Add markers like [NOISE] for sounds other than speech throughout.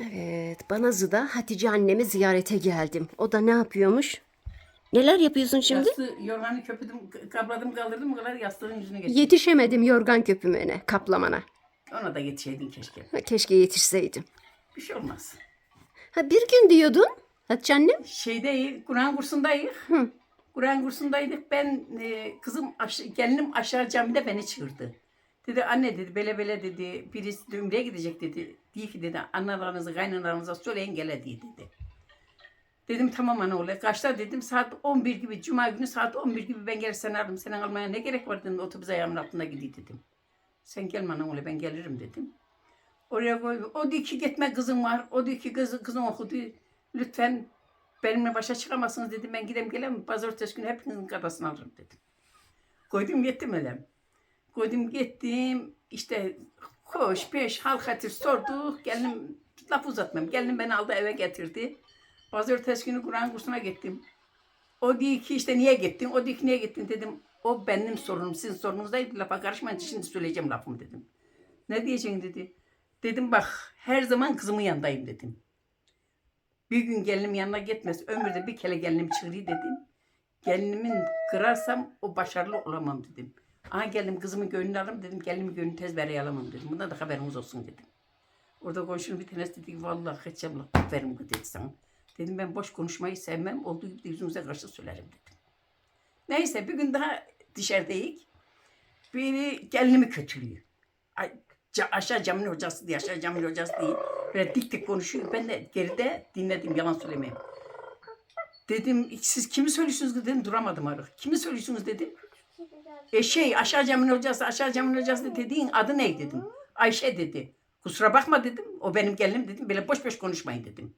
Evet, Banazı'da Hatice annemi ziyarete geldim. O da ne yapıyormuş? Neler yapıyorsun şimdi? Yastığı yorganı köpürdüm, kapladım kaldırdım o kadar yastığın yüzüne geçti. Yetişemedim yorgan köpümene, kaplamana. Ona da yetişeydin keşke. Ha, Keşke yetişseydim. Bir şey olmaz. Ha bir gün diyordun Hatice annem. Şeydeyiz, Kur'an kursundayız. Hı. Kur'an kursundaydık. Ben e, kızım aş- gelinim aşağı camide beni çığırdı. Dedi anne dedi bele bele dedi birisi de Ümre'ye gidecek dedi. Diye dedi analarınızı kaynanalarınıza söyleyin gele diye dedi. Dedim tamam ana oğlu. Kaçta dedim saat 11 gibi cuma günü saat 11 gibi ben gelirsen alırım. Senin almaya ne gerek var dedim otobüs ayağımın altında gideyim dedim. Sen gelme ana oğlu ben gelirim dedim. Oraya koy. O diyor ki gitme kızım var. O diyor ki kız, kızım okudu. Lütfen benimle başa çıkamazsınız dedim. Ben gidem gelem. Pazartesi günü hepinizin kadasını alırım dedim. Koydum gittim öyle. Koydum gittim. İşte koş peş halk hatır sorduk. Gelinim laf uzatmam. Gelinim beni aldı eve getirdi. Pazartesi günü Kur'an kursuna gittim. O diyor ki işte niye gittin? O diyor ki niye gittin dedim. O benim sorunum. Sizin sorunuz değil. Lafa karışmayın. Şimdi söyleyeceğim lafımı dedim. Ne diyeceksin dedi. Dedim bak her zaman kızımın yanındayım dedim. Bir gün gelinim yanına gitmez. Ömürde bir kere gelinim çığırıyor dedim. Gelinimin kırarsam o başarılı olamam dedim. Aha gelinim kızımın gönlünü alırım dedim. Gelinimin gönlünü tez vereye alamam dedim. Bundan da haberimiz olsun dedim. Orada komşunun bir tanesi dedi ki vallahi abla verim bu dedi sana. Dedim ben boş konuşmayı sevmem. Olduğu gibi de yüzünüze karşı söylerim dedim. Neyse bir gün daha dışarıdayız. Biri gelinimi kötülüyor. Ay, ca- aşağı camın hocası diye, aşağı camın hocası diye. Böyle dik dik konuşuyor. Ben de geride dinledim, yalan söylemeyeyim. Dedim, siz kimi söylüyorsunuz dedim, duramadım artık. Kimi söylüyorsunuz dedim. E şey, aşağı camın hocası, aşağı camın hocası dediğin adı ne dedim. Ayşe dedi. Kusura bakma dedim, o benim gelinim dedim. Böyle boş boş konuşmayın dedim.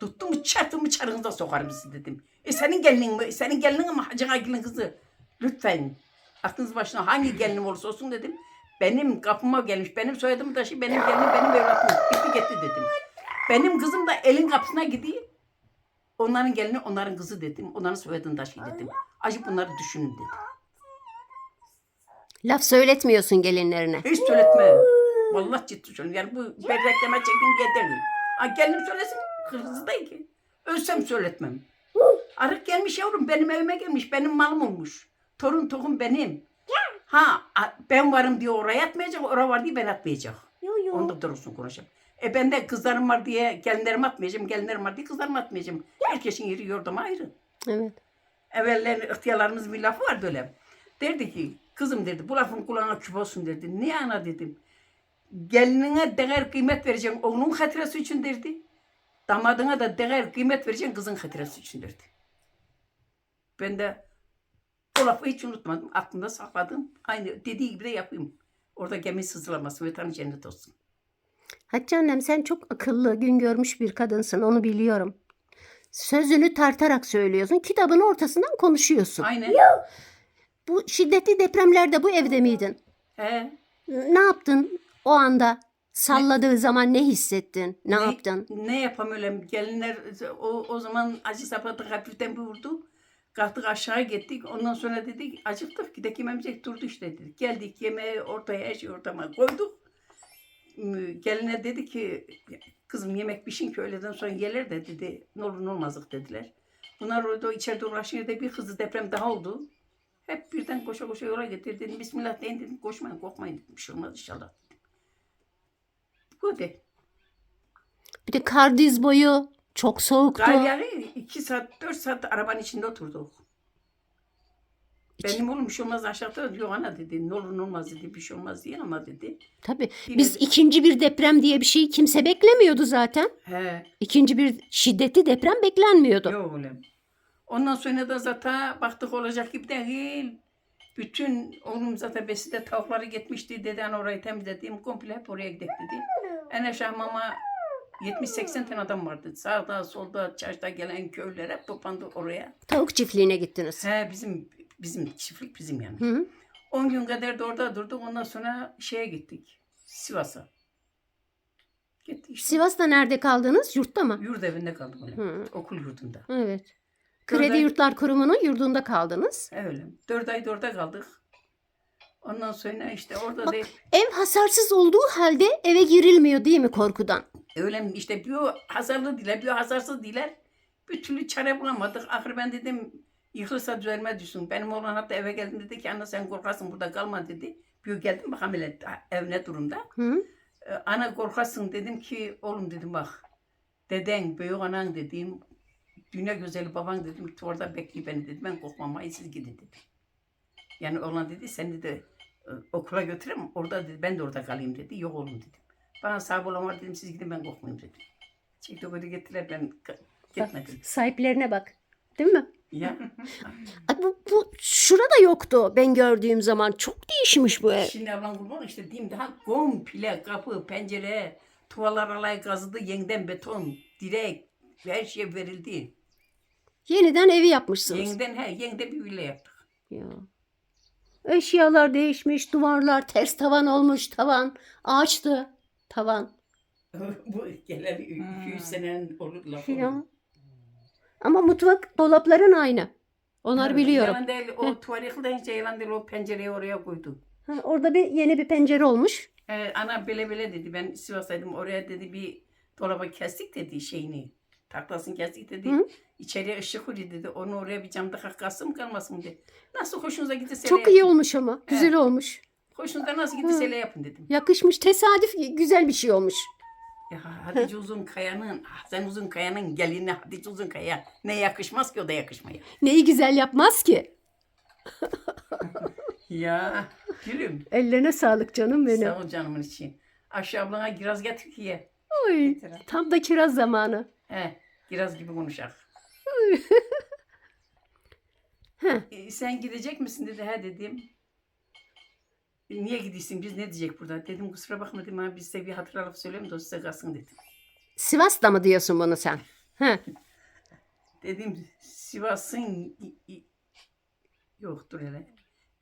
Tuttum çarptım çarınıza sokarım sizi dedim. E senin gelinin mi? Senin gelinin mi Hacı Agil'in kızı? Lütfen aklınız başına hangi gelinim olursa olsun dedim. Benim kapıma gelmiş, benim soyadımı taşı, benim gelinim, benim evlatım. Gitti gitti dedim. Benim kızım da elin kapısına gidiyor. Onların gelini, onların kızı dedim. Onların soyadını taşı dedim. Acı bunları düşünün dedim. Laf söyletmiyorsun gelinlerine. Hiç söyletme. Vallahi ciddi söylüyorum. Yani bu ben reklama çekin yeter. Ha gelinim söylesin. Kızı değil ki. Ölsem söyletmem. Arık gelmiş yavrum. Benim evime gelmiş. Benim malım olmuş. Torun tohum benim. Ha ben varım diye oraya atmayacak. Oraya var diye ben atmayacak. Onda durursun konuşalım. E ben de kızlarım var diye gelinlerimi atmayacağım. Gelinlerim var diye kızlarımı atmayacağım. Herkesin yeri yordama ayrı. Evet. Evvellerin ihtiyarlarımızın bir lafı var böyle. Derdi ki kızım derdi bu lafın kulağına küp olsun derdi. Niye ana dedim. Gelinine değer kıymet vereceksin oğlun hatırası için derdi. Damadına da değer kıymet vereceksin kızın hatırası için derdi. Ben de o lafı hiç unutmadım. Aklımda sakladım. Aynı dediği gibi de yapayım. Orada gemi sızlamasın ve tanrı cennet olsun. Hatice annem sen çok akıllı, gün görmüş bir kadınsın onu biliyorum. Sözünü tartarak söylüyorsun. Kitabın ortasından konuşuyorsun. Aynen. Bu şiddetli depremlerde bu evde miydin? He. Ne yaptın o anda? Salladığı zaman ne hissettin? Ne, yaptın? Ne yapam öyle gelinler o, o zaman acı sapatı hafiften bir vurdu. Kalktık aşağı gittik. Ondan sonra dedik acıktık gidek yememeyecek durdu işte dedik. Geldik yemeği ortaya her şeyi ortama koyduk. Ee, Geline dedi ki kızım yemek pişin ki öğleden sonra gelir de dedi. Ne olur ne olmazlık dediler. Bunlar orada içeride uğraşıyor da bir hızlı deprem daha oldu. Hep birden koşa koşa yola getirdi. Dedim Bismillah deyin dedim. Koşmayın korkmayın dedim. Bir şey olmaz inşallah. Bu de. Bir de kar diz boyu çok soğuktu. Yağıyor. 2 saat, 4 saat arabanın içinde oturduk. Benim oğlum bir şey olmaz aşağıda. Yok ana dedi. Ne olur ne olmaz dedi. Bir şey olmaz diye ama dedi. Tabii. Yine Biz de- ikinci bir deprem diye bir şeyi kimse beklemiyordu zaten. He. İkinci bir şiddetli deprem beklenmiyordu. Yok oğlum. Ondan sonra da zaten baktık olacak gibi değil. Bütün oğlum zaten beside tavukları gitmişti. Deden orayı temizledim. Komple hep oraya gidelim dedi. En aşağı mama 70-80 tane adam vardı. Sağda solda çarşıda gelen köylere hep toplandı oraya. Tavuk çiftliğine gittiniz. He bizim bizim çiftlik bizim yani. Hı hı. 10 gün kadar da orada durduk. Ondan sonra şeye gittik. Sivas'a. Gittik işte. Sivas'ta nerede kaldınız? Yurtta mı? Yurt evinde kaldık öyle. Hı. Okul yurdunda. Evet. Kredi ay- Yurtlar Kurumu'nun yurdunda kaldınız. Öyle. Dört ay da orada kaldık. Ondan sonra işte orada Bak- da Ev hasarsız olduğu halde eve girilmiyor değil mi korkudan? Öyle mi? işte bir hasarlı diler, bir hasarsız diler. Bir türlü çare bulamadık. Ahır ben dedim yıkılırsa düzelme düşsün. Benim oğlan hatta eve geldim dedi ki anne sen korkarsın burada kalma dedi. Bir geldim bakalım hele ev ne durumda. Hı? Ee, ana korkarsın dedim ki oğlum dedim bak. Deden, büyük anan dedim. Dünya güzeli baban dedim orada bekle beni dedi. Ben korkmam hayır siz gidin dedi. Yani oğlan dedi sen dedi e, okula götüreyim orada dedi ben de orada kalayım dedi. Yok oğlum dedim. Bana sağ olan dedim siz gidin ben korkmayayım dedim. Çekti gittiler ben gitmedim. Sahiplerine bak. Değil mi? Ya Ay bu, bu şurada yoktu ben gördüğüm zaman. Çok değişmiş bu ev. şimdi ablam kurban işte diyeyim daha komple kapı, pencere, tuvalar alay kazıdı, yeniden beton, direk, her şey verildi. Yeniden evi yapmışsınız. Yeniden he, yeniden bir villa yaptık. Ya. Eşyalar değişmiş, duvarlar ters tavan olmuş, tavan ağaçtı, tavan. [LAUGHS] Bu gelen 200 senenin olur lafı. Ya. Ama mutfak dolapların aynı. Onları biliyorum. Yalan değil, o tuvalet deyince yalan değil, o pencereyi oraya koydu. Ha, orada bir yeni bir pencere olmuş. Ee, ana bele bele dedi, ben Sivas'taydım, oraya dedi bir dolaba kestik dedi şeyini. Taklasını kestik dedi. Hı. İçeriye ışık koydu dedi. Onu oraya bir camda kalksın mı kalmasın dedi. Nasıl hoşunuza giderse Çok iyi olmuş ama. Güzel olmuş. Hoşunuza nasıl giderse yapın dedim. Yakışmış. Tesadüf güzel bir şey olmuş. Ya Hatice Uzun Kaya'nın, Hasan Uzun Kaya'nın gelini Hatice Uzun Kaya ne yakışmaz ki o da yakışmaya. Neyi güzel yapmaz ki? [LAUGHS] Ya gülüm. Ellerine sağlık canım benim. Sağ ol canımın için. Aşağı ablana kiraz getir ki ye. Oy, tam da kiraz zamanı. He, kiraz gibi konuşak. [LAUGHS] Heh. E, sen gidecek misin dedi. He dedim. "E, niye gidiyorsun? Biz ne diyecek burada? Dedim kusura bakma dedim. Ha, biz size bir hatır alıp söyleyeyim de size kalsın dedim. Sivas'ta mı diyorsun bunu sen? Dedim Sivas'ın yoktur hele.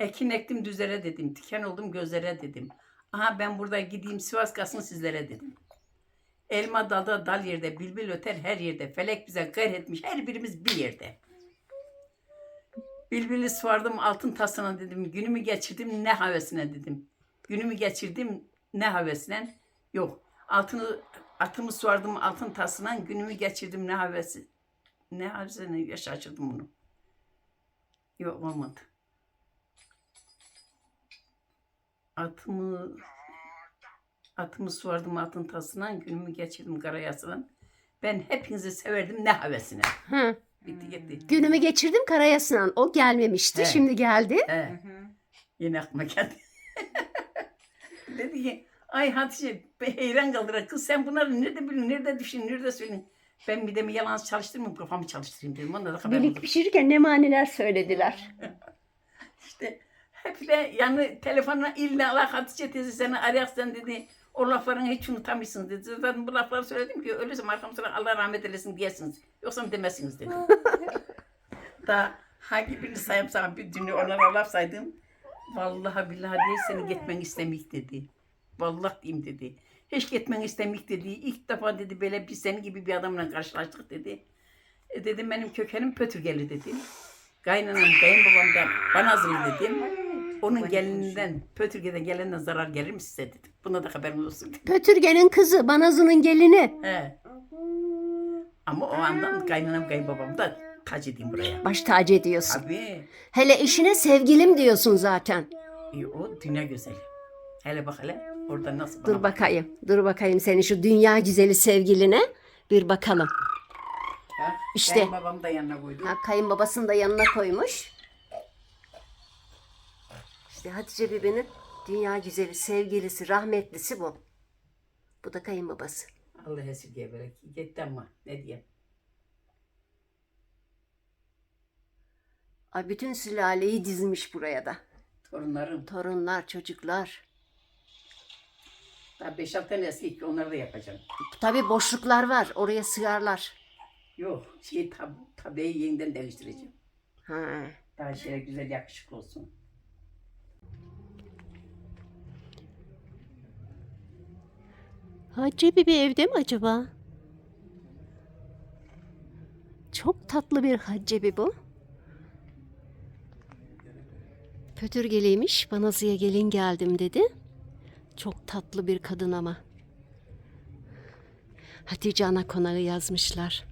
Ekin ektim düzlere dedim. Diken oldum gözlere dedim. Aha ben burada gideyim Sivas kalsın sizlere dedim. Elma dalda dal yerde, bülbül öter her yerde. Felek bize gayretmiş her birimiz bir yerde. Bülbülü sıvardım altın tasına dedim. Günümü geçirdim ne havesine dedim. Günümü geçirdim ne havesine. Yok. Altını atımı sıvardım altın tasına. Günümü geçirdim ne havesi. Ne havesine ya bunu. Yok olmadı. Atımı atımı sıvardım altın tasına. Günümü geçirdim karayasına. Ben hepinizi severdim ne havesine. Ha. Bitti gitti. Günümü geçirdim Karayasınan. O gelmemişti. He. Şimdi geldi. He. Yine aklıma geldi. [LAUGHS] Dedi ki ay Hatice be heyran kaldıra kız sen bunları nerede biliyorsun, nerede düşün, nerede söyledin. Ben bir de mi yalan çalıştırmayayım kafamı çalıştırayım dedim. Onda da haber Birlik pişirirken ne maniler söylediler. [LAUGHS] İşte hep de yani telefonla illa Allah Hatice teyze seni arayaksan dedi. O laflarını hiç unutamıyorsunuz dedi. Zaten bu lafları söyledim ki ölürsem arkamdan Allah rahmet eylesin diyesiniz. Yoksa demezsiniz dedi. [LAUGHS] Daha hangi birini sayayım sana bir dünya onlara laf saydım. Vallahi billahi diye seni gitmen istemik dedi. Vallahi diyeyim dedi. Hiç gitmen istemik dedi. İlk defa dedi böyle bir senin gibi bir adamla karşılaştık dedi. E dedim benim kökenim Pötürgeli dedim. Kaynanam, kayınbabam da Banazılı dedim. Onun gelininden, Pötürge'den gelenden zarar gelir mi size dedim. Buna da haberiniz olsun dedim. Pötürge'nin kızı, Banazı'nın gelini. He. Ama o andan kaynanam, kayınbabam da tac edeyim buraya. Baş tacı ediyorsun. Abi. Hele eşine sevgilim diyorsun zaten. E, o dünya güzeli. Hele bak hele. Orada nasıl Dur bana- bakayım. Dur bakayım senin şu dünya güzeli sevgiline. Bir bakalım. Ha? İşte. Kayınbabam da yanına koydu. Ha, kayınbabasını da yanına koymuş. İşte Hatice Bibi'nin dünya güzeli sevgilisi, rahmetlisi bu. Bu da kayınbabası. Allah esirgeye böyle. Gitti ama ne diyeyim. Ay bütün sülaleyi dizmiş buraya da. Torunlarım. Torunlar, çocuklar. Daha 5-6 tane eski ki onları da yapacağım. Tabii boşluklar var. Oraya sığarlar. Yok şey tab tabeyi yeniden değiştireceğim. Ha. Daha şöyle güzel yakışıklı olsun. Hacı Bibi evde mi acaba? Çok tatlı bir Hacı bu. Pötürgeliymiş. Banazı'ya gelin geldim dedi. Çok tatlı bir kadın ama. Hatice Ana Konağı yazmışlar.